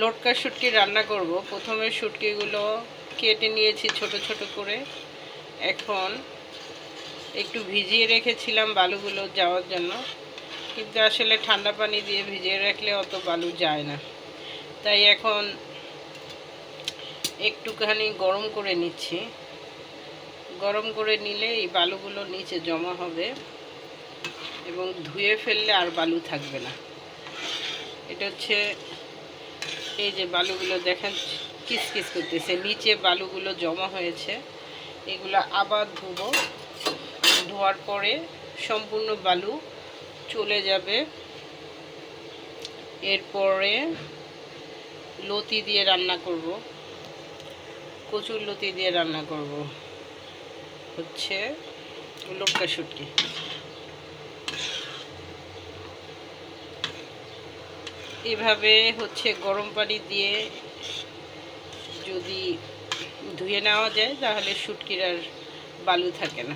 লটকা শুটকি রান্না করব। প্রথমে শুটকিগুলো কেটে নিয়েছি ছোট ছোট করে। এখন একটু ভিজিয়ে রেখেছিলাম বালুগুলো যাওয়ার জন্য। কিন্তু আসলে ঠান্ডা পানি দিয়ে ভিজিয়ে রাখলে অত বালু যায় না। তাই এখন একটুখানি গরম করে নিচ্ছি। গরম করে নিলে এই বালুগুলো নিচে জমা হবে এবং ধুয়ে ফেললে আর বালু থাকবে না। এটা হচ্ছে এই যে বালুগুলো দেখেন কিসকিস করতেছে। নিচে বালুগুলো জমা হয়েছে। এগুলো আবার ধুবো। ধোয়ার পরে সম্পূর্ণ বালু চলে যাবে। এরপরে লতি দিয়ে রান্না করব। কচুর লতি দিয়ে রান্না করব। হচ্ছে লটকা শুটকি। এভাবে হচ্ছে গরম পানি দিয়ে যদি ধুয়ে নেওয়া যায়, তাহলে শুটকির আর বালু থাকে না।